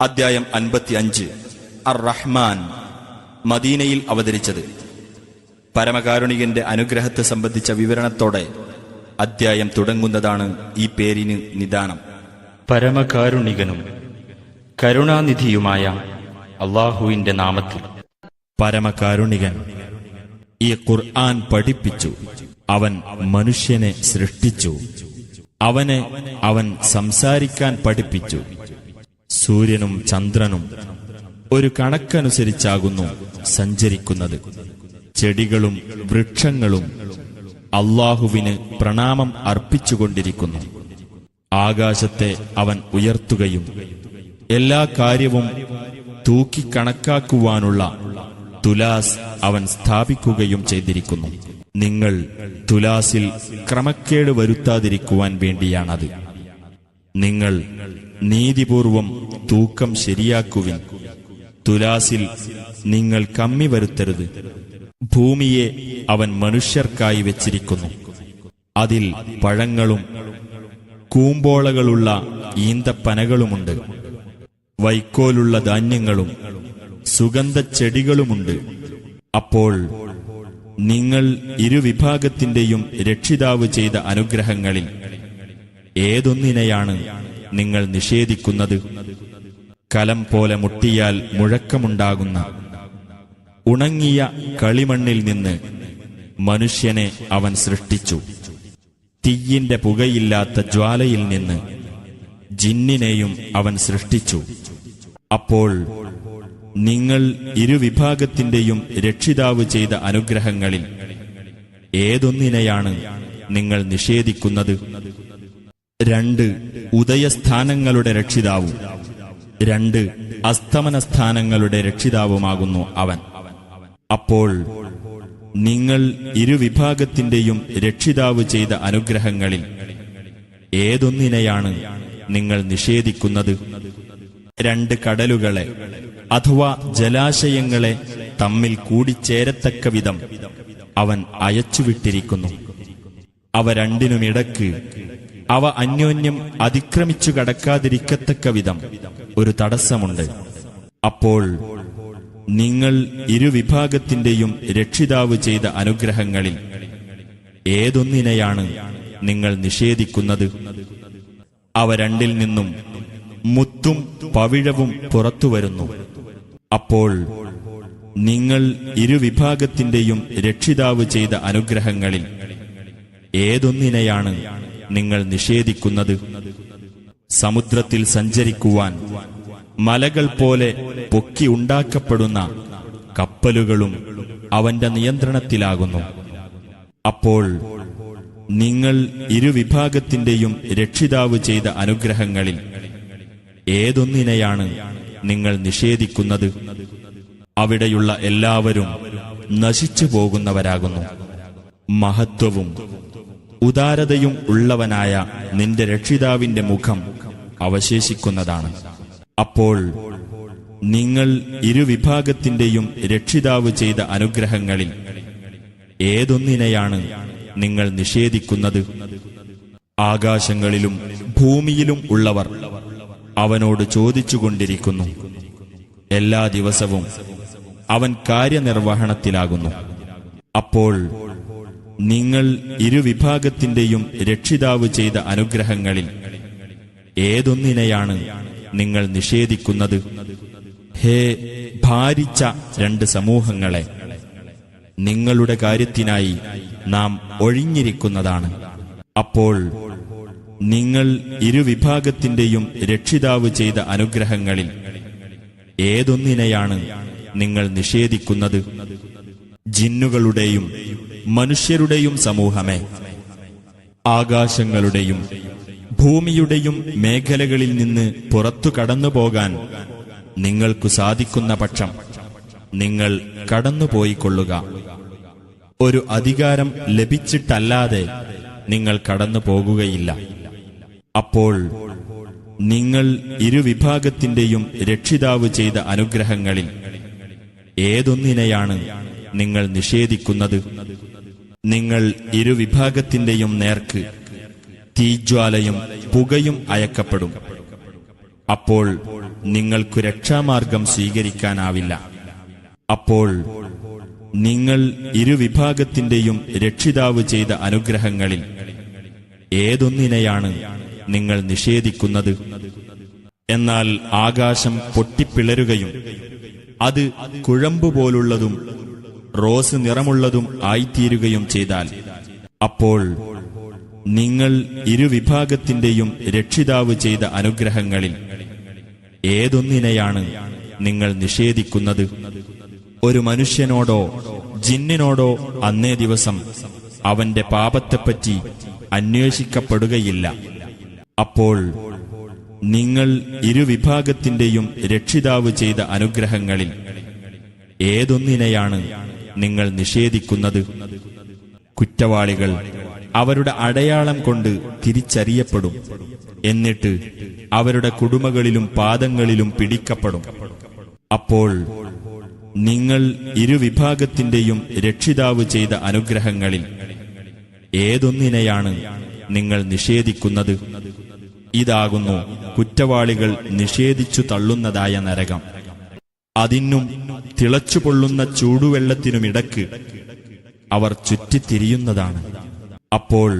അദ്ധ്യായം അൻപത്തി അഞ്ച് അർ റഹ്മാൻ മദീനയിൽ അവതരിച്ചത്. പരമകാരുണികന്റെ അനുഗ്രഹത്തെ സംബന്ധിച്ച വിവരണത്തോടെ അദ്ധ്യായം തുടങ്ങുന്നതാണ് ഈ പേരിന് നിദാനം. പരമകാരുണികനും കരുണാനിധിയുമായ അള്ളാഹുവിന്റെ നാമത്തിൽ. പരമകാരുണികൻ ഈ ഖുർആൻ പഠിപ്പിച്ചു. അവൻ മനുഷ്യനെ സൃഷ്ടിച്ചു. അവനെ അവൻ സംസാരിക്കാൻ പഠിപ്പിച്ചു. സൂര്യനും ചന്ദ്രനും ഒരു കണക്കനുസരിച്ചാകുന്നു സഞ്ചരിക്കുന്നത്. ചെടികളും വൃക്ഷങ്ങളും അള്ളാഹുവിന് പ്രണാമം അർപ്പിച്ചുകൊണ്ടിരിക്കുന്നു. ആകാശത്തെ അവൻ ഉയർത്തുകയും എല്ലാ കാര്യവും തൂക്കിക്കണക്കാക്കുവാനുള്ള തുലാസ് അവൻ സ്ഥാപിക്കുകയും ചെയ്തിരിക്കുന്നു. നിങ്ങൾ തുലാസിൽ ക്രമക്കേട് വരുത്താതിരിക്കുവാൻ വേണ്ടിയാണത്. നിങ്ങൾ നീതിപൂർവം തൂക്കം ശരിയാക്കുവിൻ. തുലാസിൽ നിങ്ങൾ കമ്മി വരുത്തരുത്. ഭൂമിയെ അവൻ മനുഷ്യർക്കായി വെച്ചിരിക്കുന്നു. അതിൽ പഴങ്ങളും കൂമ്പോളകളുള്ള ഈന്തപ്പനകളുമുണ്ട്. വൈക്കോലുള്ള ധാന്യങ്ങളും സുഗന്ധച്ചെടികളുമുണ്ട്. അപ്പോൾ നിങ്ങൾ ഇരുവിഭാഗത്തിന്റെയും രക്ഷിതാവ് ചെയ്ത അനുഗ്രഹങ്ങളിൽ ഏതൊന്നിനെയാണ് നിങ്ങൾ നിഷേധിക്കുന്നത് കലം പോലെ മുട്ടിയാൽ മുഴക്കമുണ്ടാകുന്ന ഉണങ്ങിയ കളിമണ്ണിൽ നിന്ന് മനുഷ്യനെ അവൻ സൃഷ്ടിച്ചു. തീയിന്റെ പുകയില്ലാത്ത ജ്വാലയിൽ നിന്ന് ജിന്നിനെയും അവൻ സൃഷ്ടിച്ചു. അപ്പോൾ നിങ്ങൾ ഇരുവിഭാഗത്തിന്റെയും രക്ഷിതാവ് ചെയ്ത അനുഗ്രഹങ്ങളിൽ ഏതൊന്നിനെയാണ് നിങ്ങൾ നിഷേധിക്കുന്നത്? രണ്ട് ഉദയസ്ഥാനങ്ങളുടെ രക്ഷിതാവും. രണ്ട് അസ്തമനസ്ഥാനങ്ങളുടെ രക്ഷിതാവുമാകുന്നു അവൻ. അപ്പോൾ നിങ്ങൾ ഇരുവിഭാഗത്തിന്റെയും രക്ഷിതാവ് ചെയ്ത അനുഗ്രഹങ്ങളിൽ ഏതൊന്നിനെയാണ് നിങ്ങൾ നിഷേധിക്കുന്നത്? രണ്ട് കടലുകളെ അഥവാ ജലാശയങ്ങളെ തമ്മിൽ കൂടിച്ചേരത്തക്ക വിധം അവൻ അയച്ചുവിട്ടിരിക്കുന്നു. അവ രണ്ടിനുമിടക്ക് അവ അന്യോന്യം അതിക്രമിച്ചു കടക്കാതിരിക്കത്തക്ക വിധം ഒരു തടസ്സമുണ്ട്. അപ്പോൾ നിങ്ങൾ ഇരുവിഭാഗത്തിന്റെയും രക്ഷിതാവ് ചെയ്ത അനുഗ്രഹങ്ങളിൽ ഏതൊന്നിനെയാണ് നിങ്ങൾ നിഷേധിക്കുന്നത്? അവ രണ്ടിൽ നിന്നും മുത്തും പവിഴവും പുറത്തുവരുന്നു അപ്പോൾ നിങ്ങൾ ഇരുവിഭാഗത്തിന്റെയും രക്ഷിതാവ് ചെയ്ത അനുഗ്രഹങ്ങളിൽ ഏതൊന്നിനെയാണ് നിങ്ങൾ നിഷേധിക്കുന്നത്. സമുദ്രത്തിൽ സഞ്ചരിക്കുവാൻ മലകൾ പോലെ പൊക്കി ഉണ്ടാക്കപ്പെടുന്ന കപ്പലുകളും അവന്റെ നിയന്ത്രണത്തിലാകുന്നു. അപ്പോൾ നിങ്ങൾ ഇരുവിഭാഗത്തിന്റെയും രക്ഷിതാവ് ചെയ്ത അനുഗ്രഹങ്ങളിൽ ഏതൊന്നിനെയാണ് നിങ്ങൾ നിഷേധിക്കുന്നത്? അവിടെയുള്ള എല്ലാവരും നശിച്ചു പോകുന്നവരാകുന്നു മഹത്വവും ഉദാരതയും ഉള്ളവനായ നിന്റെ രക്ഷിതാവിന്റെ മുഖം അവശേഷിക്കുന്നതാണ്. അപ്പോൾ നിങ്ങൾ ഇരുവിഭാഗത്തിന്റെയും രക്ഷിതാവ് ചെയ്ത അനുഗ്രഹങ്ങളിൽ ഏതൊന്നിനെയാണ് നിങ്ങൾ നിഷേധിക്കുന്നത്? ആകാശങ്ങളിലും ഭൂമിയിലും ഉള്ളവർ അവനോട് ചോദിച്ചുകൊണ്ടിരിക്കുന്നു. എല്ലാ ദിവസവും അവൻ കാര്യനിർവഹണത്തിലാകുന്നു. അപ്പോൾ നിങ്ങൾ ഇരുവിഭാഗത്തിന്റെയും രക്ഷിതാവ് ചെയ്ത അനുഗ്രഹങ്ങളിൽ ഏതൊന്നിനെയാണ് നിങ്ങൾ നിഷേധിക്കുന്നത്? ഹേ ഭാരിച്ച രണ്ട് സമൂഹങ്ങളെ നിങ്ങളുടെ കാര്യത്തിനായി നാം ഒഴിഞ്ഞിരിക്കുന്നതാണ്. അപ്പോൾ നിങ്ങൾ ഇരുവിഭാഗത്തിന്റെയും രക്ഷിതാവ് ചെയ്ത അനുഗ്രഹങ്ങളിൽ ഏതൊന്നിനെയാണ് നിങ്ങൾ നിഷേധിക്കുന്നത്? ജിന്നുകളുടെയും മനുഷ്യരുടെയും സമൂഹമേ. ആകാശങ്ങളുടെയും ഭൂമിയുടെയും മേഖലകളിൽ നിന്ന് പുറത്തു കടന്നുപോകാൻ നിങ്ങൾക്കു സാധിക്കുന്ന പക്ഷം നിങ്ങൾ കടന്നുപോയിക്കൊള്ളുക. ഒരു അധികാരം ലഭിച്ചിട്ടല്ലാതെ നിങ്ങൾ കടന്നു പോകുകയില്ല അപ്പോൾ നിങ്ങൾ ഇരുവിഭാഗത്തിന്റെയും രക്ഷിതാവ് ചെയ്ത അനുഗ്രഹങ്ങളിൽ ഏതൊന്നിനെയാണ് നിങ്ങൾ നിഷേധിക്കുന്നത്? നിങ്ങൾ ഇരുവിഭാഗത്തിന്റെയും നേർക്ക് തീജ്വാലയും പുകയും അയക്കപ്പെടും. അപ്പോൾ നിങ്ങൾക്കു രക്ഷാമാർഗം സ്വീകരിക്കാനാവില്ല. അപ്പോൾ നിങ്ങൾ ഇരുവിഭാഗത്തിന്റെയും രക്ഷിതാവ് ചെയ്ത അനുഗ്രഹങ്ങളിൽ ഏതൊന്നിനെയാണ് നിങ്ങൾ നിഷേധിക്കുന്നത്? എന്നാൽ ആകാശം പൊട്ടിപ്പിളരുകയും അത് കുഴമ്പുപോലുള്ളതും റോസ് നിറമുള്ളതും ആയിത്തീരുകയും ചെയ്താൽ അപ്പോൾ നിങ്ങൾ ഇരുവിഭാഗത്തിന്റെയും രക്ഷിതാവ് ചെയ്ത അനുഗ്രഹങ്ങളിൽ ഏതൊന്നിനെയാണ് നിങ്ങൾ നിഷേധിക്കുന്നത്? ഒരു മനുഷ്യനോടോ ജിന്നിനോടോ അന്നേ ദിവസം അവന്റെ പാപത്തെപ്പറ്റി അന്വേഷിക്കപ്പെടുകയില്ല. അപ്പോൾ നിങ്ങൾ ഇരുവിഭാഗത്തിന്റെയും രക്ഷിതാവ് ചെയ്ത അനുഗ്രഹങ്ങളിൽ ഏതൊന്നിനെയാണ് നിങ്ങൾ നിഷേധിക്കുന്നത്. കുറ്റവാളികൾ അവരുടെ അടയാളം കൊണ്ട് തിരിച്ചറിയപ്പെടും. എന്നിട്ട് അവരുടെ കുടുമകളിലും പാദങ്ങളിലും പിടിക്കപ്പെടും. അപ്പോൾ നിങ്ങൾ ഇരുവിഭാഗത്തിന്റെയും രക്ഷിതാവ് ചെയ്ത അനുഗ്രഹങ്ങളിൽ ഏതൊന്നിനെയാണ് നിങ്ങൾ നിഷേധിക്കുന്നത്? ഇതാകുന്നു കുറ്റവാളികൾ നിഷേധിച്ചു തള്ളുന്നതായ നരകം. അതിനും തിളച്ചുപൊള്ളുന്ന ചൂടുവെള്ളത്തിനുമിടക്ക് അവർ ചുറ്റിത്തിരിയുന്നതാണ്. അപ്പോൾ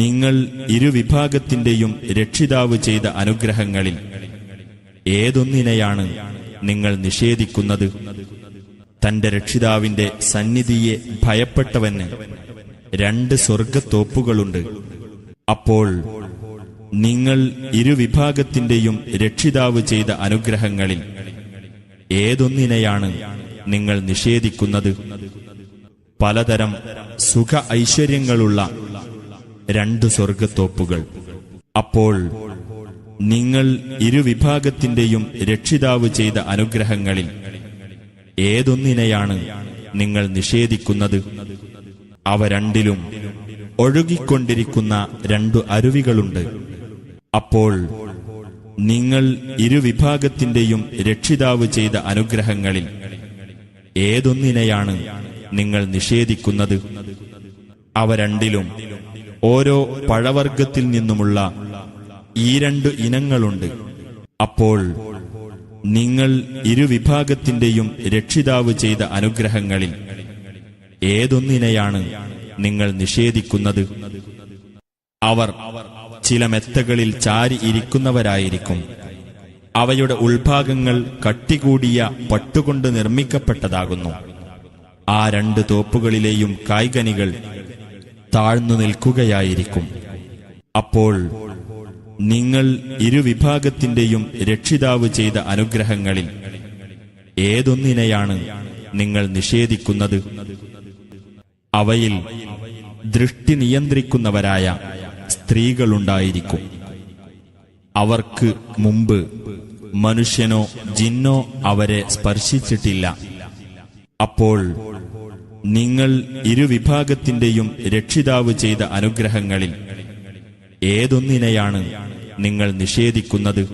നിങ്ങൾ ഇരുവിഭാഗത്തിന്റെയും രക്ഷിതാവ് ചെയ്ത അനുഗ്രഹങ്ങളിൽ ഏതൊന്നിനെയാണ് നിങ്ങൾ നിഷേധിക്കുന്നത്? തന്റെ രക്ഷിതാവിന്റെ സന്നിധിയെ ഭയപ്പെട്ടവന് രണ്ട് സ്വർഗത്തോപ്പുകളുണ്ട് അപ്പോൾ നിങ്ങൾ ഇരുവിഭാഗത്തിന്റെയും രക്ഷിതാവ് ചെയ്ത അനുഗ്രഹങ്ങളിൽ ഏതൊന്നിനെയാണ് നിങ്ങൾ നിഷേധിക്കുന്നത്? പലതരം സുഖ ഐശ്വര്യങ്ങളുള്ള രണ്ട് സ്വർഗത്തോപ്പുകൾ അപ്പോൾ നിങ്ങൾ ഇരുവിഭാഗത്തിന്റെയും രക്ഷിതാവ് ചെയ്ത അനുഗ്രഹങ്ങളിൽ ഏതൊന്നിനെയാണ് നിങ്ങൾ നിഷേധിക്കുന്നത്? അവ രണ്ടിലും ഒഴുകിക്കൊണ്ടിരിക്കുന്ന രണ്ടു അരുവികളുണ്ട്. അപ്പോൾ നിങ്ങൾ ഇരുവിഭാഗത്തിന്റെയും രക്ഷിതാവ് ചെയ്ത അനുഗ്രഹങ്ങളിൽ ഏതൊന്നിനെയാണ് നിങ്ങൾ നിഷേധിക്കുന്നത്? അവ രണ്ടിലും ഓരോ പഴവർഗത്തിൽ നിന്നുമുള്ള ഈ രണ്ട് ഇനങ്ങളുണ്ട്. അപ്പോൾ നിങ്ങൾ ഇരുവിഭാഗത്തിന്റെയും രക്ഷിതാവ് ചെയ്ത അനുഗ്രഹങ്ങളിൽ ഏതൊന്നിനെയാണ് നിങ്ങൾ നിഷേധിക്കുന്നത്? അവർ ചില മെത്തകളിൽ ചാരി ഇരിക്കുന്നവരായിരിക്കും. അവയുടെ ഉൾഭാഗങ്ങൾ കട്ടികൂടിയ പട്ടുകൊണ്ട് നിർമ്മിക്കപ്പെട്ടതാകുന്നു. ആ രണ്ട് തോപ്പുകളിലെയും കായ്കനികൾ താഴ്ന്നു നിൽക്കുകയായിരിക്കും. അപ്പോൾ നിങ്ങൾ ഇരുവിഭാഗത്തിന്റെയും രക്ഷിതാവ് ചെയ്ത അനുഗ്രഹങ്ങളിൽ ഏതൊന്നിനെയാണ് നിങ്ങൾ നിഷേധിക്കുന്നത്? അവയിൽ ദൃഷ്ടി നിയന്ത്രിക്കുന്നവരായ സ്ത്രീകളുണ്ടായിരിക്കും. അവർക്ക് മുമ്പ് മനുഷ്യനോ ജിന്നോ അവരെ സ്പർശിച്ചിട്ടില്ല. അപ്പോൾ നിങ്ങൾ ഇരുവിഭാഗത്തിന്റെയും രക്ഷിതാവ് ചെയ്ത അനുഗ്രഹങ്ങളിൽ ഏതൊന്നിനെയാണ് നിങ്ങൾ നിഷേധിക്കുന്നത്?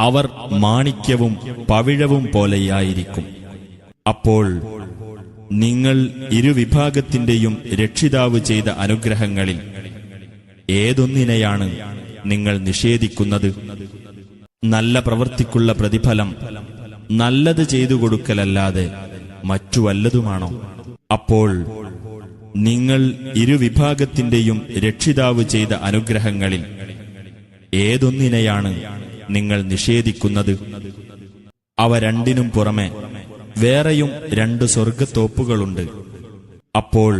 അവർ മാണിക്യവും പവിഴവും പോലെയായിരിക്കും. അപ്പോൾ നിങ്ങൾ ഇരുവിഭാഗത്തിന്റെയും രക്ഷിതാവ് ചെയ്ത അനുഗ്രഹങ്ങളിൽ ഏതൊന്നിനെയാണ് നിങ്ങൾ നിഷേധിക്കുന്നത്? നല്ല പ്രവൃത്തിക്കുള്ള പ്രതിഫലം നല്ലത് ചെയ്തു കൊടുക്കലല്ലാതെ മറ്റു വല്ലതുമാണോ അപ്പോൾ നിങ്ങൾ ഇരുവിഭാഗത്തിന്റെയും രക്ഷിതാവ് ചെയ്ത അനുഗ്രഹങ്ങളിൽ ഏതൊന്നിനെയാണ് നിങ്ങൾ നിഷേധിക്കുന്നത്? അവ രണ്ടിനും പുറമെ വേറെയും രണ്ട് സ്വർഗത്തോപ്പുകളുണ്ട് അപ്പോൾ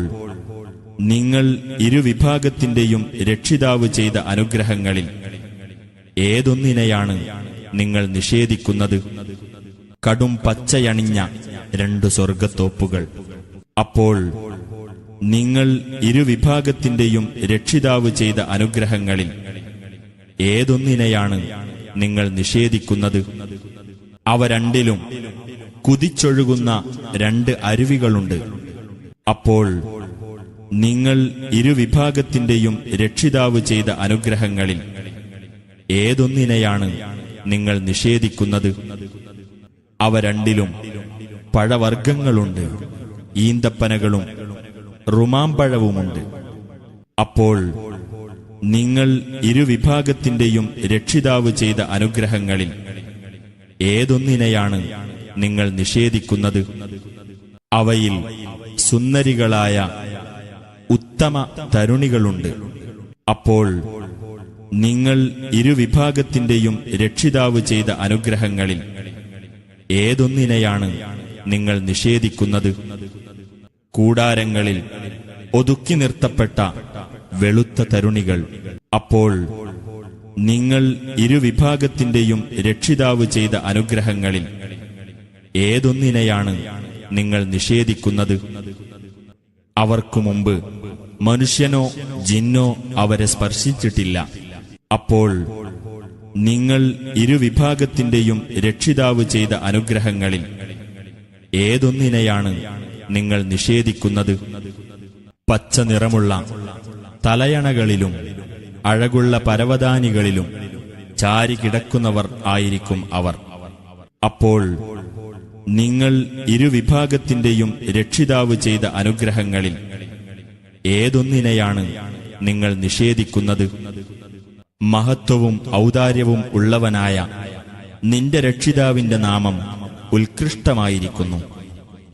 നിങ്ങൾ ഇരുവിഭാഗത്തിന്റെയും രക്ഷിതാവ് ചെയ്ത അനുഗ്രഹങ്ങളിൽ ഏതൊന്നിനെയാണ് നിങ്ങൾ നിഷേധിക്കുന്നത്? കടും പച്ചയണിഞ്ഞ രണ്ട് സ്വർഗത്തോപ്പുകൾ അപ്പോൾ നിങ്ങൾ ഇരുവിഭാഗത്തിന്റെയും രക്ഷിതാവ് ചെയ്ത അനുഗ്രഹങ്ങളിൽ ഏതൊന്നിനെയാണ് നിങ്ങൾ നിഷേധിക്കുന്നത്? അവ രണ്ടിലും കുതിച്ചൊഴുകുന്ന രണ്ട് അരുവികളുണ്ട്. അപ്പോൾ നിങ്ങൾ ഇരുവിഭാഗത്തിന്റെയും രക്ഷിതാവ് ചെയ്ത അനുഗ്രഹങ്ങളിൽ ഏതൊന്നിനെയാണ് നിങ്ങൾ നിഷേധിക്കുന്നത്? അവ രണ്ടിലും പഴവർഗങ്ങളുണ്ട് ഈന്തപ്പനകളും റുമാമ്പഴവുമുണ്ട്. അപ്പോൾ നിങ്ങൾ ഇരുവിഭാഗത്തിന്റെയും രക്ഷിതാവ് ചെയ്ത അനുഗ്രഹങ്ങളിൽ ഏതൊന്നിനെയാണ് നിങ്ങൾ നിഷേധിക്കുന്നത്? അവയിൽ സുന്ദരികളായ ഉത്തമ തരുണികളുണ്ട്. അപ്പോൾ നിങ്ങൾ ഇരുവിഭാഗത്തിന്റെയും രക്ഷിതാവ് ചെയ്ത അനുഗ്രഹങ്ങളിൽ ഏതൊന്നിനെയാണ് നിങ്ങൾ നിഷേധിക്കുന്നത്? കൂടാരങ്ങളിൽ ഒതുക്കി നിർത്തപ്പെട്ട വെളുത്ത തരുണികൾ. അപ്പോൾ നിങ്ങൾ ഇരുവിഭാഗത്തിന്റെയും രക്ഷിതാവ് ചെയ്ത അനുഗ്രഹങ്ങളിൽ ഏതൊന്നിനെയാണ് നിങ്ങൾ നിഷേധിക്കുന്നത്? അവർക്കു മുമ്പ് മനുഷ്യനോ ജിന്നോ അവരെ സ്പർശിച്ചിട്ടില്ല. അപ്പോൾ നിങ്ങൾ ഇരുവിഭാഗത്തിന്റെയും രക്ഷിതാവ് ചെയ്ത അനുഗ്രഹങ്ങളിൽ ഏതൊന്നിനെയാണ് നിങ്ങൾ നിഷേധിക്കുന്നത്? പച്ച നിറമുള്ള തലയണകളിലും അഴകുള്ള പരവതാനികളിലും ചാരി കിടക്കുന്നവർ ആയിരിക്കും അവർ. അപ്പോൾ നിങ്ങൾ ഇരുവിഭാഗത്തിന്റെയും രക്ഷിതാവ് ചെയ്ത അനുഗ്രഹങ്ങളിൽ ഏതൊന്നിനെയാണ് നിങ്ങൾ നിഷേധിക്കുന്നത്? മഹത്വവും ഔദാര്യവും ഉള്ളവനായ നിന്റെ രക്ഷിതാവിന്റെ നാമം ഉത്കൃഷ്ടമായിരിക്കുന്നു.